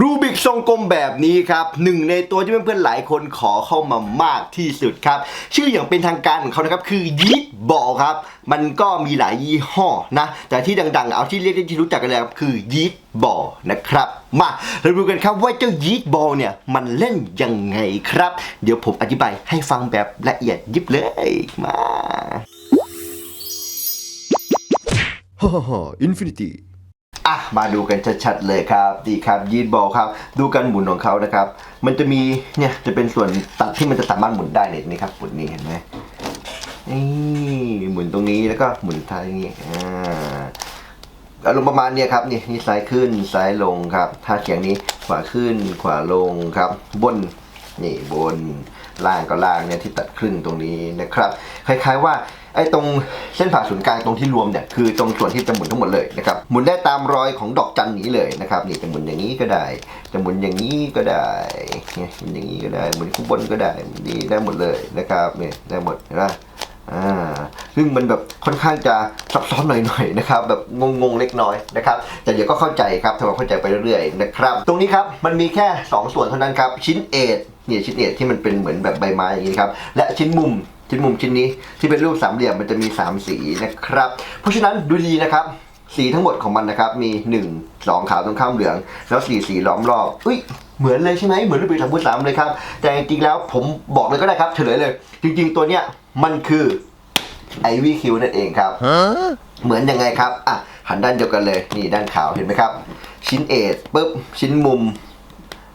รูบิกทรงกลมแบบนี้ครับหนึ่งในตัวที่เพื่อนๆหลายคนขอเข้ามามากที่สุดครับ ชื่ออย่างเป็นทางการของเขานะครับคือยีดบอลครับ มันก็มีหลายยี่ห้อนะ แต่ที่ดังๆ เอาที่เรียกที่รู้จักกันเลยครับคือยีดบอลนะครับมาเราดูกันครับว่าเจ้ายีดบอลเนี่ยมันเล่นยังไงครับ เดี๋ยวผมอธิบายให้ฟังแบบละเอียดยิบเลยมาฮ่าฮ่าอินฟินิตี้ อะมาดูกันชัดๆเลยครับดีครับยีดบอลครับ ดูกันหมุนของเขานะครับ มันจะมีเนี่ยจะเป็นส่วนตัดที่มันจะสามารถหมุนได้เนี่ยนี่ครับหมุนนี่เห็นไหมนี่หมุนตรงนี้แล้วก็หมุนท้ายอย่างนี้อ่าอารมณ์ประมาณเนี่ยครับนี่นี่ซ้ายขึ้นซ้ายลงครับถ้าเขียงนี้ขวาขึ้นขวาลงครับ บนนี่บนล่างก็ล่างเนี่ยที่ตัดครึ่งตรงนี้นะครับ คล้ายๆว่า ไอ้ตรงเส้นผ่าศูนย์กลางตรงที่รวมเนี่ยคือตรงส่วนที่จะหมุนทั้งหมดเลยนะครับหมุนได้ตามรอยของดอกจันนี้เลยนะครับนี่จะหมุนอย่างนี้ก็ได้ จะหมุนอย่างนี้ก็ได้เนี่ยหมุนอย่างนี้ก็ได้หมุนข้างบนก็ได้มุนนี่ได้หมดเลยนะครับเนี่ยได้หมดเห็นไหมอ่าซึ่งมันแบบค่อนข้างจะซับซ้อนหน่อยๆนะครับแบบงงๆเล็กน้อยนะครับแต่เดี๋ยวก็เข้าใจครับทำความเข้าใจไปเรื่อยๆนะครับตรงนี้ครับมันมีแค่ 2 ส่วนเท่านั้นครับชิ้นเอ็ดเนี่ยชิ้นเอ็ดที่มันเป็นเหมือนแบบใบไม้อย่างนี้ครับและชิ้นมุม ชิ้นมุมชิ้นนี้ที่เป็นรูปสามเหลี่ยมมันจะมี 3 สีนะครับ เพราะฉะนั้นดูดีนะครับ สีทั้งหมดของมันนะครับ มี 1 2 ขาวตรงข้ามเหลือง แล้วสีสีล้อมรอบอุ้ยเหมือนเลยใช่ไหมเหมือนรูปปีสามพุทสามเลยครับแต่จริงๆแล้วผมบอกเลยก็ได้ครับ เฉลยเลย จริง ๆ ตัวเนี้ยมันคือไอวีคิวนั่นเองครับเหมือนยังไงครับอะหันด้านเดียวกันเลยนี่ด้านขาวเห็นไหมครับ ชิ้นเอทปุ๊บชิ้นมุม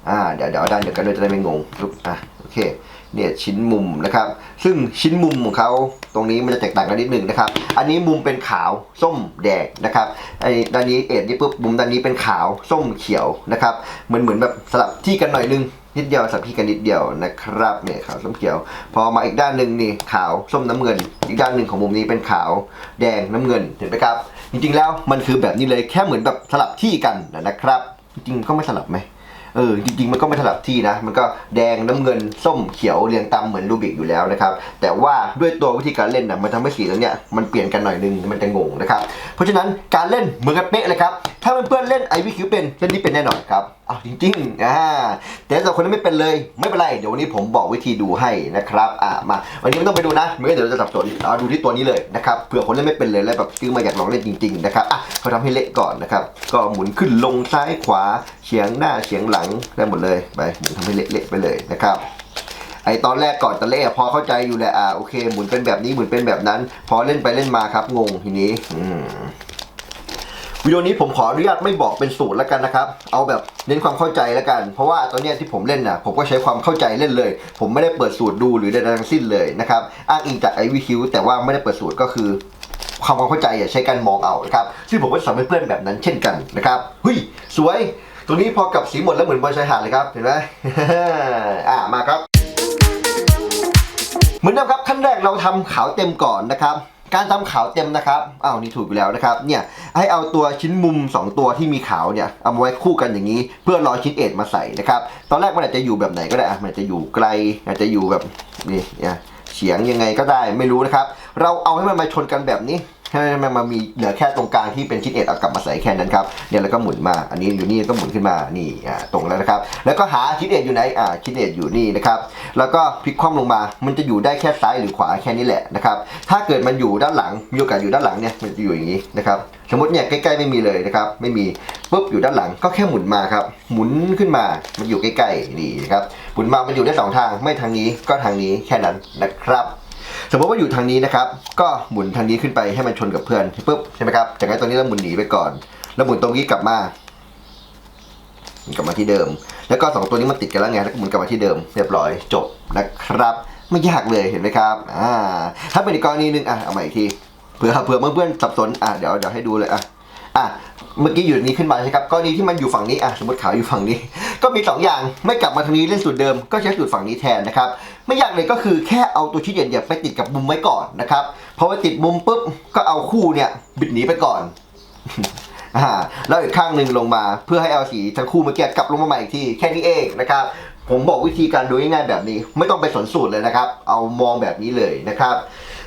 อ่าเดี๋ยวเดี๋ยวเอาด้านเดียวกันเลยจะได้ไม่งงปุ๊บอะโอเค เนี่ยชิ้นมุมนะครับ ซึ่งชิ้นมุมของเขาตรงนี้มันจะแตกต่างกันนิดนึงนะครับ อันนี้มุมเป็นขาวส้มแดงนะครับไอ้ด้านนี้เอ็ดนี่ปุ๊บมุมด้านนี้เป็นขาวส้มเขียวนะครับเหมือนเหมือนแบบสลับที่กันหน่อยนึงนิดเดียวสลับที่กันนิดเดียวนะครับเนี่ยขาวส้มเขียว พอมาอีกด้านหนึ่งนี่ขาวส้มน้ำเงิน อีกด้านหนึ่งของมุมนี้เป็นขาวแดงน้ำเงินเห็นไหมครับ จริงๆแล้วมันคือแบบนี้เลยแค่เหมือนแบบสลับที่กันนะครับ จริงๆก็ไม่สลับไหม เออจริงๆมันก็ไม่สลับที่นะ มันก็แดงน้ำเงินส้มเขียวเรียงตามเหมือนรูบิกอยู่แล้วนะครับ แต่ว่าด้วยตัววิธีการเล่นนะมันทำให้สีตัวเนี้ยมันเปลี่ยนกันหน่อยนึงมันจะงงนะครับ เพราะฉะนั้นการเล่นเหมือนกันเป๊ะเลยครับ ถ้าเพื่อนๆเล่นไอวิคิวเป็นเล่นนี้เป็นแน่นอนครับอ้าวจริงๆอ่าแต่ถ้าคนที่ไม่เป็นเลยไม่เป็นไรเดี๋ยววันนี้ผมบอกวิธีดูให้นะครับอ่ามาวันนี้ไม่ต้องไปดูนะไม่งั้เดี๋ยวจะสับสนเอาดูที่ตัวนี้เลยนะครับเผื่อคนเล่นไม่เป็นเลยแล้วแบบซื้อมาอยากลองเล่นจริงๆนะครับอะเขาทำให้เละก่อนนะครับก็หมุนขึ้นลงซ้ายขวาเฉียงหน้าเฉียงหลังได้หมดเลยไปหมุนทำให้เละๆไปเลยนะครับไอตอนแรกก่อนตอนแรกพอเข้าใจอยู่แหละอ่าโอเคหมุนเป็นแบบนี้หมุนเป็นแบบนั้น พอเล่นไปเล่นมาครับงงทีนี้ อืม วิดีโอนี้ผมขออนุญาตไม่บอกเป็นสูตรแล้วกันนะครับ เอาแบบเน้นความเข้าใจแล้วกัน เพราะว่าตอนนี้ที่ผมเล่นน่ะผมก็ใช้ความเข้าใจเล่นเลย ผมไม่ได้เปิดสูตรดูหรือใดๆทั้งสิ้นเลยนะครับ อ้างอิงจากไอวีคิวแต่ว่าไม่ได้เปิดสูตรก็คือความเข้าใจอย่าใช้การมองเอานะครับซึ่งผมก็สอนเพื่อนแบบนั้นเช่นกันนะครับเฮ้ยสวย ตรงนี้พอกับสีหมดแล้วเหมือนบนชายหาดเลยครับเห็นไหมอ่ามาครับ เหมือนเดิมครับขั้นแรกเราทำขาวเต็มก่อนนะครับ การทำขาวเต็มนะครับอ้าวนี่ถูกไปแล้วนะครับ เนี่ยให้เอาตัวชิ้นมุม 2 ตัวที่มีขาวเนี่ยเอามาไว้คู่กันอย่างนี้ เพื่อรอชิ้นเอ็ดมาใส่นะครับ ตอนแรกมันอาจจะอยู่แบบไหนก็ได้อะมันอาจจะอยู่ไกล อาจจะอยู่แบบนี่เนี่ยเฉียงยังไงก็ได้ไม่รู้นะครับ เราเอาให้มันมาชนกันแบบนี้ ให้มันมามีเหลือแค่ตรงกลางที่เป็นชิ้นเอ็ดเอากลับมาใส่แค่นั้นครับเนี่ยแล้วก็หมุนมาอันนี้อยู่นี่ก็หมุนขึ้นมานี่อ่าตรงแล้วนะครับ แล้วก็หาชิ้นเอ็ดอยู่ไหนอ่าชิ้นเอ็ดอยู่นี่นะครับแล้วก็พลิกคว่ำลงมา มันจะอยู่ได้แค่ซ้ายหรือขวาแค่นี้แหละนะครับถ้าเกิดมันอยู่ด้านหลังมีโอกาสอยู่ด้านหลังเนี่ยมันจะอยู่อย่างนี้นะครับสมมติเนี่ยใกล้ๆไม่มีเลยนะครับไม่มีปุ๊บอยู่ด้านหลังก็แค่หมุนมาครับหมุนขึ้นมามันอยู่ใกล้ๆนี่นะครับหมุนมามันอยู่ได้สองทางไม่ทางนี้ก็ทางนี้แค่นั้นนะครับ สมมติว่าอยู่ทางนี้นะครับ ก็หมุนทางนี้ขึ้นไปให้มันชนกับเพื่อนปุ๊บใช่ไหมครับ จากนั้นตรงนี้เราหมุนหนีไปก่อน แล้วหมุนตรงนี้กลับมากลับมาที่เดิม แล้วก็สองตัวนี้มันติดกันแล้วไงแล้วหมุนกลับมาที่เดิมเรียบร้อยจบนะครับไม่ยากเลยเห็นไหมครับอ่าถ้าเป็นอีกกรณีหนึ่งอะเอาใหม่อีกทีเผื่อเผื่อเพื่อนๆสับสนอะเดี๋ยวเดี๋ยวให้ดูเลยอะอะเมื่อกี้อยู่นี้ขึ้นมาใช่ครับกรณีที่มันอยู่ฝั่งนี้อะสมมติขาวอยู่ฝั่งนี้ ก็มีสองอย่างไม่กลับมาทางนี้เล่นสูตรเดิมก็ใช้สูตรฝั่งนี้แทนนะครับ ไม่ยากเลยก็คือแค่เอาตัวชิ้นเดียวๆไปติดกับมุมไว้ก่อนนะครับพอไปติดมุมปุ๊บก็เอาคู่เนี่ยบิดหนีไปก่อนอ่าแล้วอีกข้างหนึ่งลงมาเพื่อให้เอาสีทั้งคู่เมื่อกี้กลับลงมาใหม่อีกทีแค่นี้เองนะครับผมบอกวิธีการดูง่ายๆแบบนี้ ไม่ต้องไปสนสูตรเลยนะครับ เอามองแบบนี้เลยนะครับ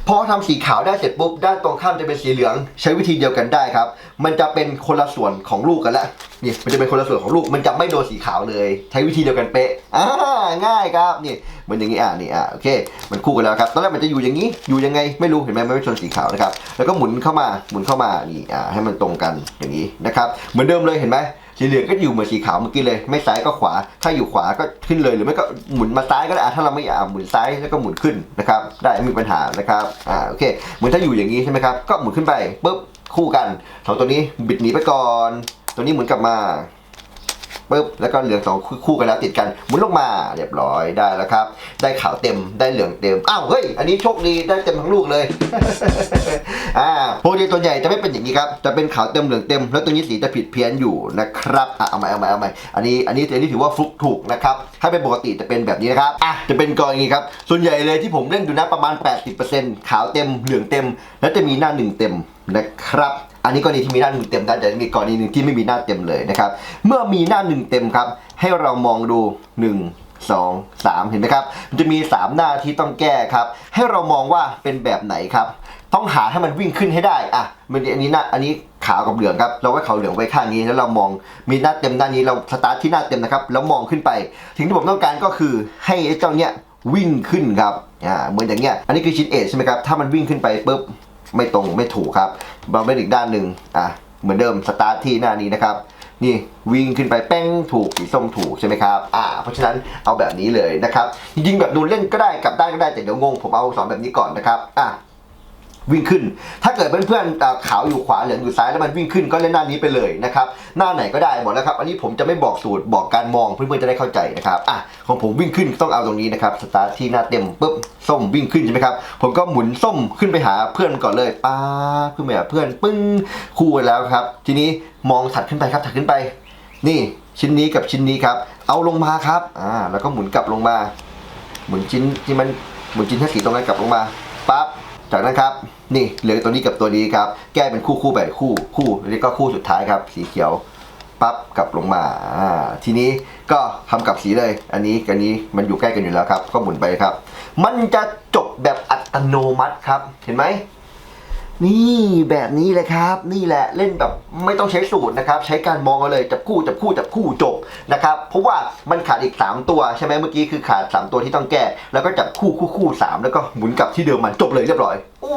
พอทำสีขาวได้เสร็จปุ๊บด้านตรงข้ามจะเป็นสีเหลือง ใช้วิธีเดียวกันได้ครับ มันจะเป็นคนละส่วนของลูกกันละนี่มันจะเป็นคนละส่วนของลูกมันจะไม่โดนสีขาวเลย ใช้วิธีเดียวกันเป๊ะอ่าง่ายครับนี่มือนอย่างนี้อะนี่อะโอเค มันคู่กันแล้วครับตอนแรกมันจะอยู่อย่างนี้อยู่ยังไงไม่รู้เห็นไหมมันไม่ชนสีขาวนะครับแล้วก็หมุนเข้ามาหมุนเข้ามานี่อ่าให้มันตรงกันอย่างนี้นะครับเหมือนเดิมเลยเห็นไหม สีเหลืองก็อยู่เหมือนสีขาวเมื่อกี้เลย ไม่ซ้ายก็ขวา ถ้าอยู่ขวาก็ขึ้นเลยหรือไม่ก็หมุนมาซ้ายก็ได้ถ้าเราไม่อยากหมุนซ้ายแล้วก็หมุนขึ้นนะครับ ได้ไม่มีปัญหานะครับอ่าโอเคเหมือนถ้าอยู่อย่างนี้ใช่ไหมครับก็หมุนขึ้นไปปุ๊บคู่กันสองตัวนี้บิดหนีไปก่อน ตัวนี้หมุนกลับมา ปุ๊บแล้วก็เหลืองสองคู่กันแล้วติดกันหมุนลงมาเรียบร้อยได้แล้วครับ ได้ขาวเต็มได้เหลืองเต็มอ้าวเฮ้ยอันนี้โชคดีได้เต็มทั้งลูกเลยอ่าปกติตัวใหญ่จะไม่เป็นอย่างนี้ครับจะเป็นขาวเต็มเหลืองเต็ม แล้วตัวนี้สีจะผิดเพี้ยนอยู่นะครับอะเอาใหม่เอาใหม่เอาใหม่อันนี้อันนี้อันนี้ถือว่าฟลุกถูกนะครับถ้าเป็นปกติจะเป็นแบบนี้นะครับอะจะเป็นกรณีครับส่วนใหญ่เลยที่ผมเล่นอยู่นะประมาณ 80%ขาวเต็มเหลืองเต็ม แล้วจะมีหน้าหนึ่งเต็มนะครับ อันนี้กรณีที่มีหน้าหนึ่งเต็มนะแต่มีกรณีหนึ่งที่ไม่มีหน้าเต็มเลยนะครับ เมื่อมีหน้าหนึ่งเต็มครับ ให้เรามองดูหนึ่งสองสามเห็นไหมครับ มันจะมี 3 หน้าที่ต้องแก้ครับ ให้เรามองว่าเป็นแบบไหนครับ ต้องหาให้มันวิ่งขึ้นให้ได้อะมันอันนี้หน้าอันนี้ขาวกับเหลืองครับ เราไว้ขาวเหลืองไว้ข้างนี้ แล้วเรามองมีหน้าเต็มด้านี้เราสตาร์ทที่หน้าเต็มนะครับ แล้วมองขึ้นไปสิ่งที่ผมต้องการก็คือให้ไอ้เจ้าเนี้ยวิ่งขึ้นครับ อ่า เหมือนอย่างเงี้ย อันนี้คือชิ้นเอทใช่ไหมครับ ถ้ามันวิ่งขึ้นไปปุ๊บ ไม่ตรงไม่ถูกครับเราไปอีกด้านหนึ่งอะเหมือนเดิมสตาร์ทที่หน้านี้นะครับนี่วิ่งขึ้นไปแป้งถูกสีส้มถูกใช่ไหมครับอ่าเพราะฉะนั้นเอาแบบนี้เลยนะครับจริงๆแบบนูนเล่นก็ได้กลับด้านก็ได้แต่เดี๋ยวงงผมเอาสอนแบบนี้ก่อนนะครับอะ วิ่งขึ้น ถ้าเกิดเพื่อนๆขาวอยู่ขวาเหลืองอยู่ซ้ายแล้วมันวิ่งขึ้นก็เล่นหน้านี้ไปเลยนะครับหน้าไหนก็ได้บอกแล้วครับอันนี้ผมจะไม่บอกสูตรบอกการมองเพื่อนๆจะได้เข้าใจนะครับอะของผมวิ่งขึ้นต้องเอาตรงนี้นะครับสตาร์ทที่หน้าเต็มปุ๊บส้มวิ่งขึ้นใช่ไหมครับผมก็หมุนส้มขึ้นไปหาเพื่อนก่อนเลยป้าบขึ้นไปหาเพื่อนปึ้งคู่กันแล้วครับ ทีนี้มองถัดขึ้นไปครับถัดขึ้นไป นี่ชิ้นนี้กับชิ้นนี้ครับเอาลงมาครับอ่าแล้วก็หมุนกลับลงมา หมุนชิ้นที่มันหมุนชิ้นที่สีตรงนั้นกลับลงมาปั๊บ จากนั้นครับนี่เหลือตัวนี้กับตัวนี้ครับ แก้เป็นคู่คู่แบบคู่คู่แล้วก็คู่สุดท้ายครับ สีเขียวปั๊บกลับลงมาทีนี้ก็ทำกับสีเลย อันนี้กับอันนี้มันอยู่ใกล้กันอยู่แล้วครับ ก็หมุนไปครับ มันจะจบแบบอัตโนมัติครับ เห็นไหม นี่แบบนี้เลยครับ นี่แหละเล่นแบบไม่ต้องใช้สูตรนะครับ ใช้การมองเอาเลยจับคู่จับคู่จับคู่จบนะครับเพราะว่ามันขาดอีก 3 ตัวใช่ไหมเมื่อกี้คือขาด 3 ตัวที่ต้องแก้ แล้วก็จับคู่คู่คู่สามแล้วก็หมุนกลับที่เดิมมันจบเลยเรียบร้อย โอ้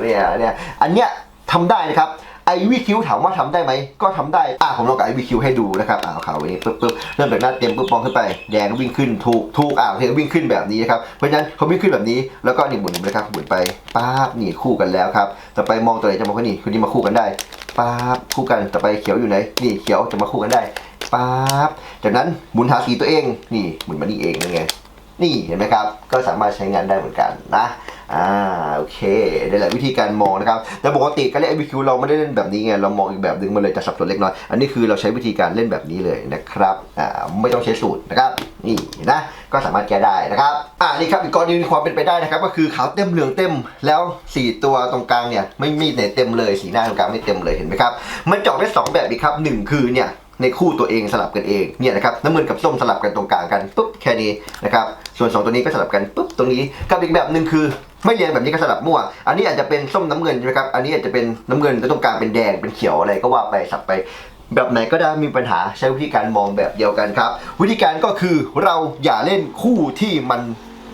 เนี่ยเนี่ยอันเนี้ยทำได้นะครับ ไอวีคิวถามว่าทำได้ไหม ก็ทำได้ อะผมลองกับไอวีคิวให้ดูนะครับอ่าขาวไว้นี่ปึ๊บปึ๊บเริ่มจากหน้าเต็มปึ๊บมองขึ้นไป แดงวิ่งขึ้นถูกถูกอ่าโอเควิ่งขึ้นแบบนี้นะครับ เพราะฉะนั้นเขาวิ่งขึ้นแบบนี้ แล้วก็นี่หมุนนะครับหมุนไปป๊าบนี่คู่กันแล้วครับ ต่อไปมองตัวไหนจะมองคนนี้คนนี้มาคู่กันได้ป๊าบคู่กัน ต่อไปเขียวอยู่ไหน นี่เขียวจะมาคู่กันได้ป๊าบจากนั้นหมุนหาสีตัวเอง นี่หมุนมานี่เองนั่นไง นี่เห็นไหมครับก็สามารถใช้งานได้เหมือนกันนะอ่าโอเคนี่แหละวิธีการมองนะครับแต่ปกติการเล่น IBQ เราไม่ได้เล่นแบบนี้ไงเรามองอีกแบบหนึงมันเลยจะสับสนเล็กน้อยอันนี้คือเราใช้วิธีการเล่นแบบนี้เลยนะครับอ่าไม่ต้องใช้สูตรนะครับนี่นะก็สามารถแก้ได้นะครับอ่านี่ครับอีกกรณีมีความเป็นไปได้นะครับ ก็คือขาวเต็มเหลืองเต็มแล้ว 4 ตัวตรงกลางเนี่ยไม่มีไหนเต็มเลยสีหน้าตรงกลางไม่เต็มเลยเห็นไหมครับมันจอกได้สองแบบอีกครับหนึ่งคือเนี่ย ในคู่ตัวเองสลับกันเองเนี่ยนะครับน้ำเงินกับส้มสลับกันตรงกลางกันปุ๊บแค่นี้นะครับส่วนสองตัวนี้ก็สลับกันปุ๊บตรงนี้กับอีกแบบหนึ่งคือไม่เรียงแบบนี้ก็สลับมั่ว อันนี้อาจจะเป็นส้มน้ำเงินใช่ไหมครับ อันนี้อาจจะเป็นน้ำเงินแล้วตรงกลางเป็นแดง เป็นเขียวอะไรก็ว่าไปสับไป แบบไหนก็ได้มีปัญหาใช้วิธีการมองแบบเดียวกันครับ วิธีการก็คือเราอย่าเล่นคู่ที่มัน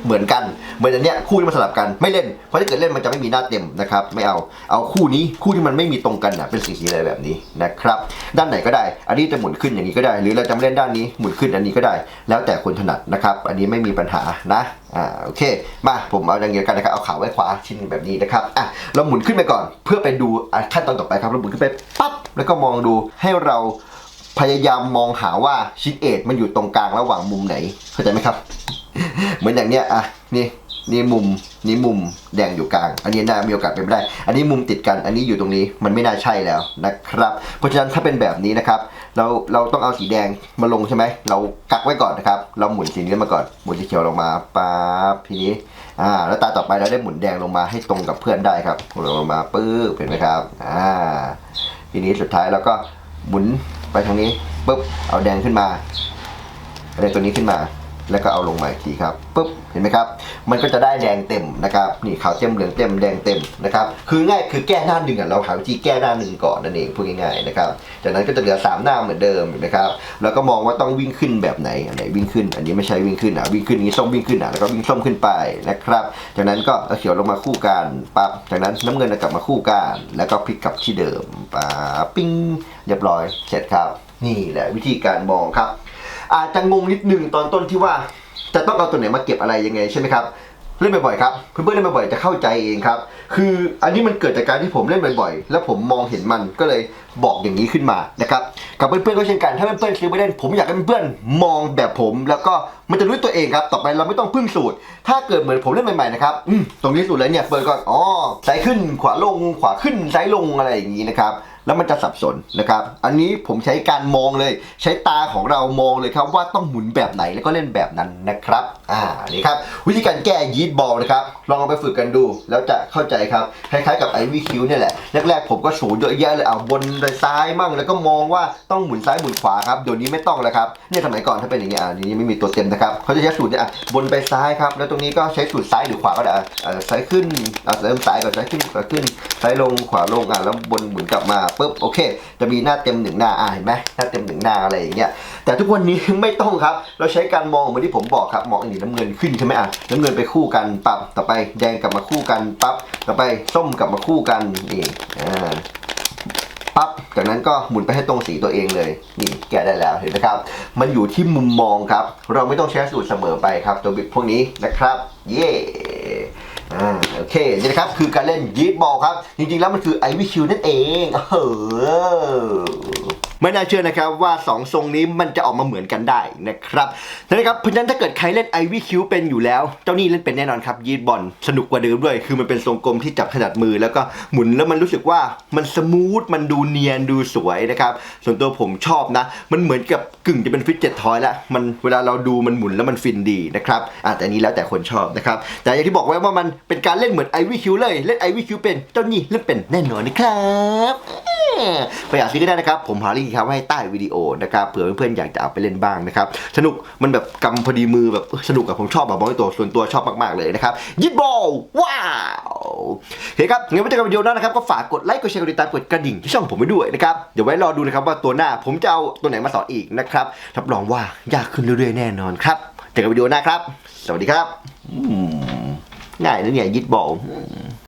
เหมือนกันเหมือนอันเนี้ยคู่ที่มันสลับกันไม่เล่นเพราะถ้าเกิดเล่นมันจะไม่มีหน้าเต็มนะครับไม่เอาเอาคู่นี้คู่ที่มันไม่มีตรงกันนะเป็นสีสีอะไรแบบนี้นะครับด้านไหนก็ได้ อันนี้จะหมุนขึ้นอย่างนี้ก็ได้ หรือเราจะไม่เล่นด้านนี้หมุนขึ้นอันนี้ก็ได้ แล้วแต่คนถนัดนะครับ อันนี้ไม่มีปัญหานะอ่าโอเค มาผมเอาอย่างเงี้ยกันนะครับเอาขาไว้ขวาชิ้นแบบนี้นะครับอะเราหมุนขึ้นไปก่อน เพื่อไปดูขั้นตอนต่อไปครับเราหมุนขึ้นไปปั๊บแล้วก็มองดูให้เราพยายามมองหาว่าชิ้นเอทมันอยู่ตรงกลางระหว่างมุมไหนเข้าใจไหมครับ เหมือนอย่างเนี้ยอะนี่นี่มุมนี่มุมแดงอยู่กลาง อันนี้น่ามีโอกาสเป็นไปได้ อันนี้มุมติดกัน อันนี้อยู่ตรงนี้มันไม่น่าใช่แล้วนะครับ เพราะฉะนั้นถ้าเป็นแบบนี้นะครับ เราเราต้องเอาสีแดงมาลงใช่ไหมเรากักไว้ก่อนนะครับ เราหมุนสีนี้มาก่อนหมุนสีเขียวลงมาปั๊บทีนี้อ่าแล้วตาต่อไปเราได้หมุนแดงลงมาให้ตรงกับเพื่อนได้ครับหมุนลงมาปึ๊บเห็นไหมครับอ่าทีนี้สุดท้ายเราก็หมุนไปทางนี้ปุ๊บเอาแดงขึ้นมาอาแดงตัวนี้ขึ้นมา แล้วก็เอาลงมาอีกทีครับปุ๊บเห็นไหมครับ มันก็จะได้แดงเต็มนะครับนี่ขาวเต็มเหลืองเต็มแดงเต็มนะครับคือง่ายคือแก้หน้าหนึ่งอะเราหาวิธีแก้หน้าหนึ่งก่อนนั่นเองพูดง่ายๆนะครับจากนั้นก็จะเหลือสามหน้าเหมือนเดิมนะครับแล้วก็มองว่าต้องวิ่งขึ้นแบบไหนอันไหนวิ่งขึ้น อันนี้ไม่ใช่วิ่งขึ้นอะวิ่งขึ้นนี้ส้มวิ่งขึ้นอะแล้วก็วิ่งส้มขึ้นไปนะครับจากนั้นก็เอาเขียวลงมาคู่กันปั๊บจากนั้นน้ำเงินเอากลับมาคู่กัน แล้วก็พลิกกลับที่เดิมปั๊บปิ้งเรียบร้อยเสร็จครับ นี่แหละวิธีการมองครับ อาจจะงงนิดนึงตอนต้นที่ว่า จะต้องเอาตัวไหนมาเก็บอะไรยังไงใช่ไหมครับเล่นบ่อยๆครับเพื่อนๆเล่นบ่อยๆจะเข้าใจเองครับ คืออันนี้มันเกิดจากการที่ผมเล่นบ่อยๆ แล้วผมมองเห็นมันก็เลยบอกอย่างนี้ขึ้นมานะครับกับเพื่อนๆก็เช่นกันถ้าเพื่อนๆซื้อไปเล่นผมอยากให้เพื่อนๆมองแบบผม แล้วก็มันจะรู้ตัวเองครับต่อไปเราไม่ต้องพึ่งสูตร ถ้าเกิดเหมือนผมเล่นใหม่ๆนะครับตรงนี้สูตรเลยเนี่ยเปิดก่อนอ๋อซ้ายขึ้นขวาลงขวาขึ้นซ้ายลงอะไรอย่างนี้นะครับ แล้วมันจะสับสนนะครับ อันนี้ผมใช้การมองเลย ใช้ตาของเรามองเลยครับว่าต้องหมุนแบบไหนแล้วก็เล่นแบบนั้นนะครับ อ่านี่ครับวิธีการแก้ยีดบอลนะครับ ลองเอาไปฝึกกันดู แล้วจะเข้าใจครับคล้ายๆกับไอวีคิวเนี่ยแหละแรกๆผมก็สูงเยอะแยะเลยเอาบนไปซ้ายมั่งแล้วก็มองว่าต้องหมุนซ้ายหมุนขวาครับเดี๋ยวนี้ไม่ต้องแล้วครับเนี่ยสมัยก่อนถ้าเป็นอย่างเงี้ยอ่านี้ไม่มีตัวเต็มนะครับเขาจะใช้สูตรเนี่ยอะบนไปซ้ายครับแล้วตรงนี้ก็ใช้สูตรซ้ายหรือขวาก็ได้อ่าซ้ายขึ้นอะเริ่มซ้ายก่อนซ้ายขึ้นขวาขึ้นซ้ายลงขวาลงอะแล้วบนหมุนกลับมาปุ๊บโอเค จะมีหน้าเต็มหนึ่งหน้าอะเห็นไหมหน้าเต็มหนึ่งหน้าอะไรอย่างเงี้ยแต่ทุกวันนี้ไม่ต้องครับ เราใช้การมองเหมือนที่ผมบอกครับมองอันนี้น้ำเงินขึ้นใช่ไหมอะน้ำเงินไปคู่กันปั๊บต่อไปแดงกลับมาคู่กันปั๊บต่อไปส้มกลับมาคู่กันนี่อ่าปั๊บจากนั้นก็หมุนไปให้ตรงสีตัวเองเลยนี่แกะได้แล้วเห็นไหมครับ มันอยู่ที่มุมมองครับ เราไม่ต้องใช้สูตรเสมอไปครับ ตัวบิดพวกนี้นะครับ เย่ อ่าโอเคนี่นะครับคือการเล่นยีบบอลครับ จริงๆแล้วมันคือไอวิคิวนั่นเองเออ ไม่น่าเชื่อนะครับว่า 2 ทรงนี้มันจะออกมาเหมือนกันได้นะครับนะครับเพราะฉะนั้นถ้าเกิดใครเล่นไอวิคิวเป็นอยู่แล้ว เจ้านี่เล่นเป็นแน่นอนครับยีดบอลสนุกกว่าเดิมด้วย คือมันเป็นทรงกลมที่จับถนัดมือ แล้วก็หมุนแล้วมันรู้สึกว่ามันสมูทมันดูเนียนดูสวยนะครับส่วนตัวผมชอบนะ มันเหมือนกับกึ่งจะเป็นฟิตเจ็ตทอยละมันเวลาเราดูมันหมุนแล้วมันฟินดีนะครับอะแต่นี้แล้วแต่คนชอบนะครับแต่อย่างที่บอกไว้ว่ามันเป็นการเล่นเหมือนไอวิคิวเลยเล่นไอวิคิวเป็นเจ้านี่เล่นเป็นแน่นอนนะครับไปอยากซื้อก็ได้นะครับผมหาลิงก์ครับไว้ให้ใต้วิดีโอนะครับเผื่อเพื่อนๆอยากจะเอาไปเล่นบ้างนะครับสนุกมันแบบกำพอดีมือแบบสนุกกับผมชอบแบบบอกให้ตัวส่วนตัวชอบมากๆเลยนะครับยิปบอลว้าวโอเคครับงั้นไว้เจอกันวิดีโอหน้านะครับก็ฝากกดไลค์กดแชร์กดติดตามกดกระดิ่งที่ช่องผมไว้ด้วยนะครับเดี๋ยวไว้รอดูนะครับว่าตัวหน้าผมจะเอาตัวไหนมาสอนอีกนะครับรับรองว่ายากขึ้นเรื่อยๆแน่นอนครับเจอกันวิดีโอหน้าครับ สวัสดีครับง่ายนะเนี่ยยิดบอล